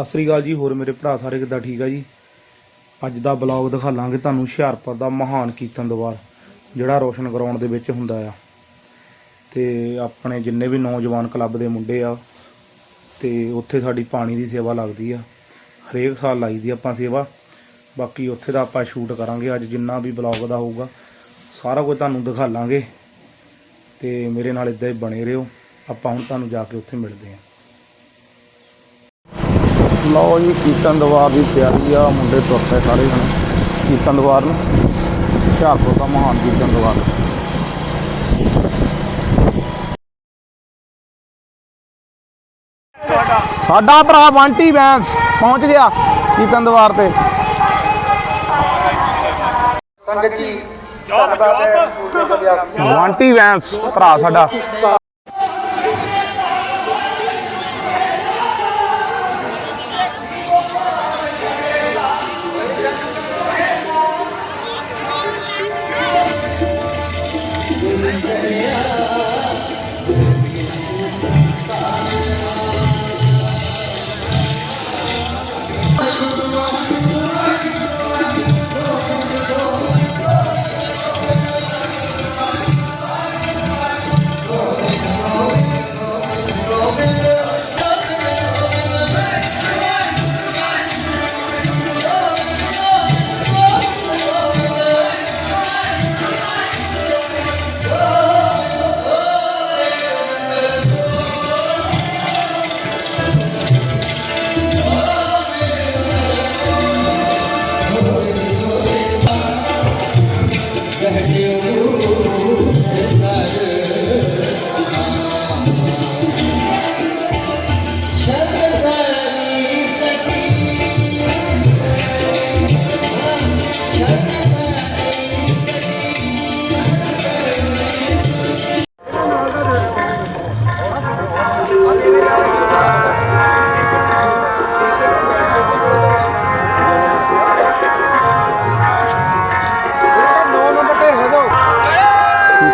ਸਤਿ ਸ੍ਰੀ ਅਕਾਲ ਜੀ, ਹੋਰ ਮੇਰੇ ਭਰਾ ਸਾਰੇ ਕਿੱਦਾਂ ਠੀਕ ਆ ਜੀ? ਅੱਜ ਦਾ ਬਲੌਗ ਦਿਖਾਲਾਂਗੇ ਤੁਹਾਨੂੰ ਹੁਸ਼ਿਆਰਪੁਰ ਦਾ ਮਹਾਨ ਕੀਰਤਨ ਦਰਬਾਰ, ਜਿਹੜਾ ਰੋਸ਼ਨ ਗਰਾਊਂਡ ਦੇ ਵਿੱਚ ਹੁੰਦਾ ਆ। ਤੇ ਆਪਣੇ ਜਿੰਨੇ ਵੀ ਨੌਜਵਾਨ ਕਲੱਬ ਦੇ ਮੁੰਡੇ ਆ, ਤੇ ਉੱਥੇ ਸਾਡੀ ਪਾਣੀ ਦੀ ਸੇਵਾ ਲੱਗਦੀ ਆ। ਹਰੇਕ ਸਾਲ ਲਾਈਦੀ ਆਪਾਂ ਸੇਵਾ। ਬਾਕੀ ਉੱਥੇ ਦਾ ਆਪਾਂ ਸ਼ੂਟ ਕਰਾਂਗੇ, ਅੱਜ ਜਿੰਨਾ ਵੀ ਬਲੌਗ ਦਾ ਹੋਊਗਾ, ਸਾਰਾ ਕੁਝ ਤੁਹਾਨੂੰ ਦਿਖਾ ਲਾਂਗੇ। ਤੇ ਮੇਰੇ ਨਾਲ ਇਦਾਂ ਹੀ ਬਣੇ ਰਹੋ। ਆਪਾਂ ਹੁਣ ਤੁਹਾਨੂੰ ਜਾ ਕੇ ਉੱਥੇ ਮਿਲਦੇ ਹਾਂ ਲਓ ਜੀ ਕੀਰਤਨ ਦਰਬਾਰ ਦੀ ਤਿਆਰੀ ਆ ਮੁੰਡੇ ਤੁਰ ਪਏ ਸਾਰੇ ਜਣੇ। ਕੀਰਤਨ ਦਰਬਾਰ ਨੂੰ ਹੁਸ਼ਿਆਰਪੁਰ ਦਾ ਮਹਾਨ ਕੀਰਤਨ ਦਰਬਾਰ। ਸਾਡਾ ਭਰਾ ਬੰਟੀ ਬੈਂਸ ਪਹੁੰਚ ਗਿਆ ਕੀਰਤਨ ਦਰਬਾਰ ਤੇ। ਸੰਗਤ ਜੀ ਧੰਨਵਾਦ ਹੈ। ਬੰਟੀ ਬੈਂਸ ਭਰਾ ਸਾਡਾ।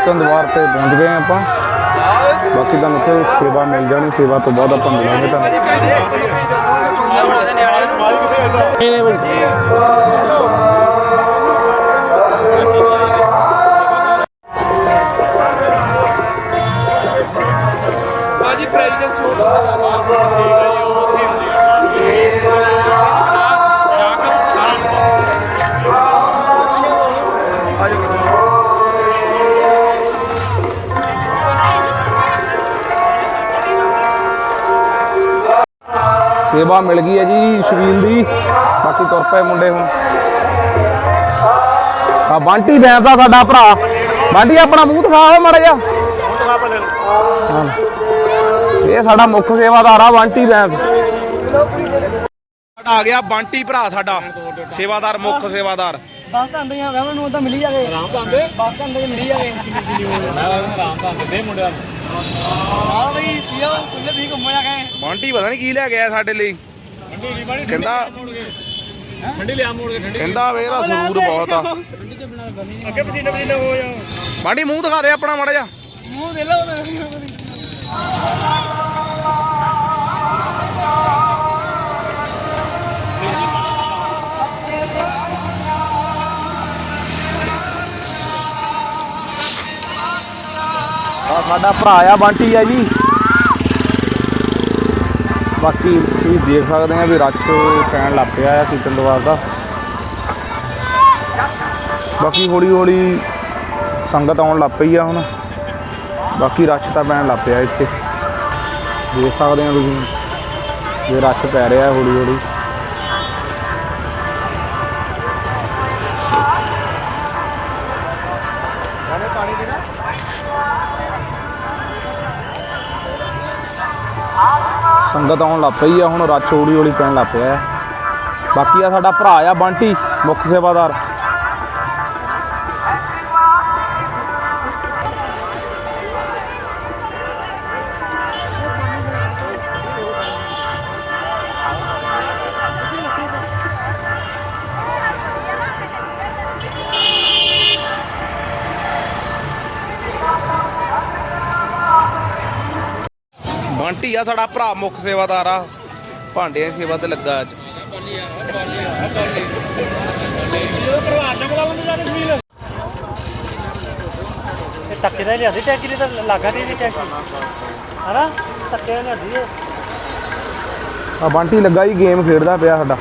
ਕੀਰਤਨ ਦਰਬਾਰ ਤੇ ਪਹੁੰਚ ਗਏ ਹਾਂ ਆਪਾਂ। ਬਾਕੀ ਤੁਹਾਨੂੰ ਉੱਥੇ ਸੇਵਾ ਮਿਲ ਜਾਣੀ, ਸੇਵਾ ਤੋਂ ਬਾਅਦ ਆਪਾਂ ਮਿਲਾਂਗੇ ਤੁਹਾਨੂੰ। ਬਾਜੀ ਸੇਵਾ ਮਿਲ ਗਈ ਹੈ ਜੀ ਸ਼ਬੀਲ ਦੀ। ਬਾਕੀ ਤੁਰ ਪਏ ਮੁੰਡੇ ਹੁਣ। ਆ ਬੰਟੀ ਬੈਂਸ ਆ ਸਾਡਾ ਭਰਾ। ਬੰਟੀ ਆਪਣਾ ਮੂੰਹ ਦਿਖਾ ਮੜਾ ਜਾ ਇਹ ਸਾਡਾ ਮੁੱਖ ਸੇਵਾਦਾਰ ਆ ਬੰਟੀ ਬੈਂਸ। ਆ ਗਿਆ ਬੰਟੀ ਭਰਾ ਸਾਡਾ। ਸੇਵਾਦਾਰ ਮੁੱਖ ਸੇਵਾਦਾਰ। ਬਾਸ ਆਂਦੇ ਆ ਵਹਿਮਨ ਨੂੰ ਤਾਂ ਮਿਲੀ ਜਾਵੇ। ਆਰਾਮ ਤਾਂ ਆਂਦੇ ਬਾਸ ਆਂਦੇ ਮਿਲੀ ਜਾਵੇ। ਆਰਾਮ ਤਾਂ ਦੇ ਮੁੰਡਿਆਂ ਨੂੰ। ਆ ਬਈ ਪੀਓ ਕੁੱਲੇ ਵੀ ਘੁੰਮਿਆ ਗਏ ਬੰਟੀ ਪਤਾ ਨਹੀਂ ਕੀ ਲੈ ਆਇਆ ਸਾਡੇ ਲਈ। ਠੰਡੀ ਨਹੀਂ ਬਾਣੀ ਕਹਿੰਦਾ ਠੰਡੀ ਲਿਆ ਮੋੜ ਕੇ ਠੰਡੀ ਕਹਿੰਦਾ ਵੇ ਇਹਦਾ ਸਰੂਰ ਬਹੁਤ ਆ। ਅੱਗੇ ਪਸੀਨੇ ਪਸੀਨੇ ਹੋ ਜਾ ਬੰਟੀ ਮੂੰਹ ਦਿਖਾ ਦੇ ਆਪਣਾ ਮੜਾ ਜਾ ਮੂੰਹ ਦੇ ਲਓ। ਆ ਸਾਡਾ ਭਰਾ ਆ, ਬੰਟੀ ਆ ਜੀ। ਬਾਕੀ ਤੁਸੀਂ ਦੇਖ ਸਕਦੇ ਆ ਵੀ ਰੱਛ ਪੈਣ ਲੱਗ ਪਿਆ ਆ ਕੀਰਤਨ ਦਰਬਾਰ ਦਾ। ਬਾਕੀ ਹੌਲੀ ਹੌਲੀ ਸੰਗਤ ਆਉਣ ਲੱਗ ਪਈ ਆ ਹੁਣ। ਬਾਕੀ ਰੱਛ ਤਾਂ ਪੈਣ ਲੱਗ ਪਿਆ ਇੱਥੇ। ਦੇਖ ਸਕਦੇ ਆ ਤੁਸੀਂ ਜੇ ਰੱਛ ਪੈ ਰਿਹਾ ਹੌਲੀ ਹੌਲੀ। ਸੰਗਤ ਆਉਣ ਲੱਗ ਪਈ ਆ, ਹੁਣ ਰੱਛ ਹੌਲੀ ਹੌਲੀ ਪੈਣ ਲੱਗ ਪਿਆ ਬਾਕੀ ਆ ਸਾਡਾ ਭਰਾ ਆ ਬੰਟੀ, ਮੁੱਖ ਸੇਵਾਦਾਰ। ਬੰਟੀ ਆ ਸਾਡਾ ਭਰਾ ਮੁੱਖ ਸੇਵਾਦਾਰ ਆ। ਭਾਂਡਿਆਂ ਦੀ ਸੇਵਾ ਤੇ ਲੱਗਾ ਅੱਜ। ਇਹ ਧੱਕੇ ਨਾਲ ਲਿਆਦੀ ਟੈਂਕੀ ਨੇ ਤਾਂ ਲਾਗਾ ਤੇ ਨਹੀਂ ਟੈਂਕੀ। ਹਨਾ? ਧੱਕੇ ਨਾਲ ਲਿਆਦੀ ਹੈ ਆ ਬੰਟੀ ਲੱਗਾ ਜੀ ਗੇਮ ਖੇਡਦਾ ਪਿਆ ਸਾਡਾ।